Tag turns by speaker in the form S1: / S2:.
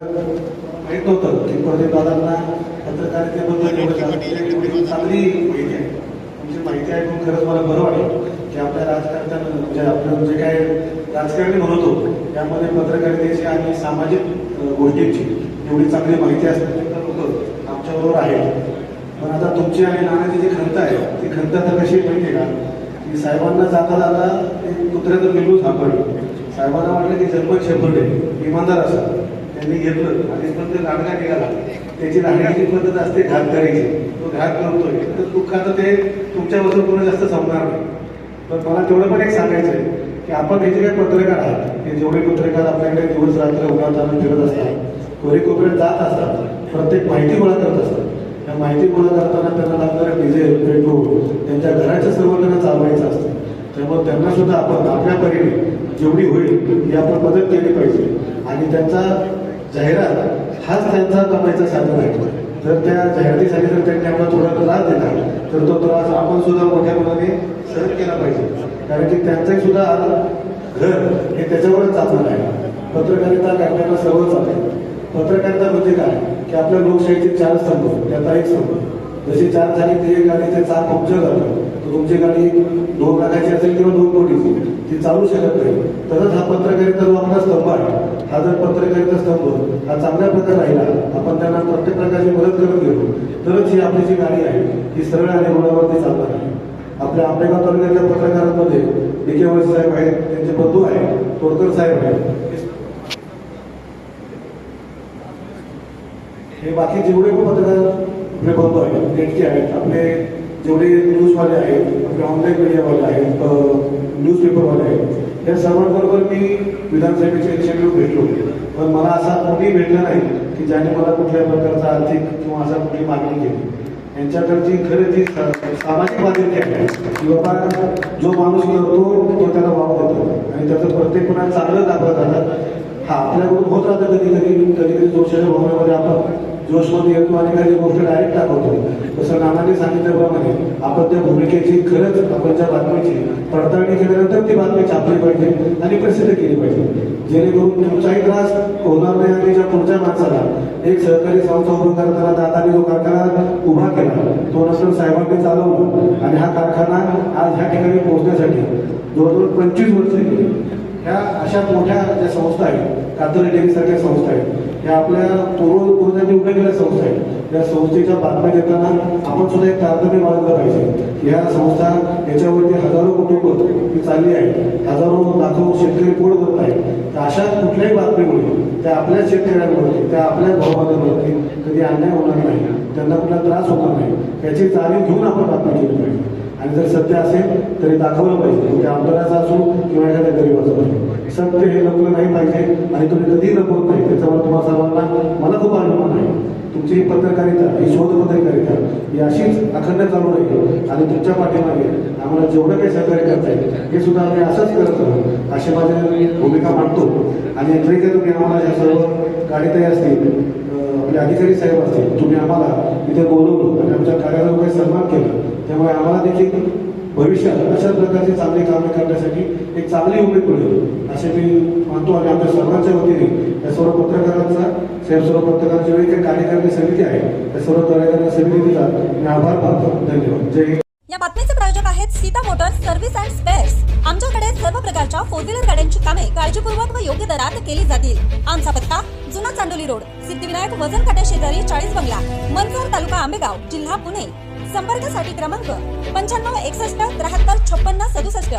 S1: माहीत नव्हतं की प्रदीप दादांना पत्रकारितेबद्दल चांगली माहिती आहे. तुमची माहिती ऐकून खरंच मला बरं वाटलं की आपल्या राजकारत्यांना म्हणजे आपलं जे काय राजकारणी म्हणतो त्यामध्ये पत्रकारितेची आणि सामाजिक गोष्टींची एवढी चांगली माहिती असणारे लोक आमच्याबरोबर आहेत. पण आता तुमची आणि नाण्याची जी खंत आहे ती खंत आता कशी माहिती आहे का? की साहेबांना जाता जाता एक कुत्र्याचं बिल्लू सापडलं. साहेबांना वाटलं की जन्मत शेपट आहे इमानदार असा त्यांनी घेतलं आणि पण ते गाडगा निघाला त्याची राहण्याची पद्धत असते घात करायची तो घात करतोय. तर दुःख आता ते तुमच्याबद्दल कोणी जास्त संपणार नाही. पण मला तेवढं पण एक सांगायचं आहे की आपण हे जे काही पत्रकार आहात हे जेवढे पत्रकार आपल्याकडे दिवस रात्र उन्हात आणून फिरत असतात कोरी कोपऱ्यात जात असतात प्रत्येक माहिती गोळा करत असतात. त्या माहिती गोळा करताना त्यांना लागणारं डिझेल पेट्रोल त्यांच्या घराच्या सर्व त्यांना चालवायचं असतं. त्यामुळे त्यांना सुद्धा आपण आपल्या परीने जेवढी होईल ही आपण मदत केली पाहिजे. आणि त्यांचा जाहिरात हाच त्यांचा कमाईचा साधन आहे. जर त्या जाहिरातीसाठी जर त्यांनी आम्हाला थोडा त्रास दिला. तर तो त्रास आपण सुद्धा मोठ्या मनाने सहन केला पाहिजे. कारण की त्यांचंही सुद्धा घर हे त्याच्यावरच चालणार आहे. पत्रकारिता करण्याला सर्व चालते पत्रकारिता म्हणजे काय? की आपल्या लोकशाहीचे चार स्तंभ त्याचा एक स्तंभ. जशी चार झाली ती एक गाडी ते चार पंक्चर झालं तर तुमची गाडी दोन लाखाची असेल किंवा दोन कोटीची ती चालू शकत नाही. तसंच हा पत्रकारिता जो आपला स्तंभ आहे हा जर पत्रकारिता स्तंभ हा चांगल्या प्रकारे राहिला आपण त्यांना प्रत्येक प्रकारची मदत करत गेलो तरच ही आपली जी गाडी आहे ती सरळ आणि रुळावरती चालणार आहे. आपल्या आंबेगाव तालुक्यातल्या पत्रकारांमध्ये डी के साहेब आहेत त्यांचे बंधू आहेत तोडकर साहेब आहेत. हे बाकी जेवढे पण पत्रकार आपले बंधू आहेत नेटके आहेत आपले जेवढे न्यूजवाले आहेत आपले ऑनलाईन मीडियावाले आहेत न्यूजपेपरवाले आहेत या सर्वांबरोबर मी विधानसभेच्या इलेक्शनवर भेटलो. पण मला असा कोणी भेटला नाही की ज्याने मला कुठल्या प्रकारचा आर्थिक किंवा असा कुठली मागणी केली. यांच्याकडची खरं जी सामाजिक बांधिलकी आहे. की बाबा जो माणूस करतो तो त्याला वाव देतो. आणि त्याचं प्रत्येक चांगलं दाखवत राहतात. हा आपल्याकडून होत राहतं कधी कधी कधी कधी दोषाच्या भावनेमध्ये आपण जोशमध्ये येतो आणि काही गोष्ट डायरेक्ट दाखवतो. तसं नानाने सांगितल्याप्रमाणे आपण त्या भूमिकेची खरंच आपण त्या बातमीची पडताळणी केल्यानंतर ती बातमी छापली पाहिजे आणि प्रसिद्ध केली पाहिजे. जेणेकरून तुमचाही त्रास होणार नाही आणि ज्या पुढच्या माणसाला एक सहकारी संस्था उभं करताना दादाने जो कारखाना उभा केला तो नंतर साहेबांनी चालवला. आणि हा कारखाना आज ह्या ठिकाणी पोहोचण्यासाठी जवळजवळ पंचवीस वर्ष ह्या अशा मोठ्या ज्या संस्था आहेत कातरी डेअरी सारख्या संस्था आहेत ह्या आपल्या पूर्व पूर्वजांनी उभ्या संस्था आहेत. या संस्थेच्या बातम्या देताना आपण सुद्धा एक तारतम्य बाळगलं पाहिजे. या संस्था याच्यावरती हजारो कुटुंब ही चालली आहे हजारो लाखो शेतकरी पोळ करत आहेत. तर अशा कुठल्याही बातमीमुळे त्या आपल्या शेतकऱ्यांवरती त्या आपल्या भावबाजांवरती कधी अन्याय होणार नाही. त्यांना कुठला त्रास होणार नाही. याची जाणीव घेऊन आपण बातमी केली पाहिजे. आणि जर सत्य असेल तरी दाखवलं पाहिजे. म्हणजे आमदाराचं असो किंवा एखाद्या गरीबाचं असो. सत्य हे लपलं नाही पाहिजे आणि तुम्ही कधीही लपवत नाही. त्याच्यावर तुम्हाला सर्वांना मला खूप अनुभव आहे. तुमची ही पत्रकारिता ही शोध पत्रकारिता ही अशीच अखंड चालू राहील आणि तुमच्या पाठीमागे आम्हाला जेवढं काही सहकार्य करता येईल हे सुद्धा आम्ही असंच करत आहोत. अशी माझी भूमिका मांडतो. आणि जे काही तुम्ही आम्हाला या सर्व गाडीतही असतील आपले अधिकारी साहेब असतील तुम्ही आम्हाला तिथे बोलून आणि आमच्या कार्याला काही सन्मान केला. त्यामुळे आम्हाला देखील भविष्यात अशा प्रकारचे चांगले कामे करण्यासाठी एक चांगली उमेद मिळेल. असे मी मानतो आणि आमच्या सर्वांच्या वतीने या सर्व पत्रकारांचा साहेब सर्व पत्रकारांची वेळी काही कार्यकारिणी समिती आहे. त्या सर्व कार्यकारिणी समितीचा मी आभार मानतो. धन्यवाद. जय हिंद.
S2: या बातमीचे प्रायोजक आहेत Sita motors service and spares. आमच्याकडे सर्व प्रकारच्या फोर व्हीलर गाड्यांची कामे काळजीपूर्वक व योग्य दरात केली जातील. आमचा पत्ता जुना चांडोली रोड सिद्धिविनायक वजन काट्या शेजारी चाळीस बंगला. आंबेगाव जिल्हा पुणे. संपर्कासाठी क्रमांक पंच्याण्णव एकसष्ट त्र्याहत्तर छप्पन्न सदुसष्ट.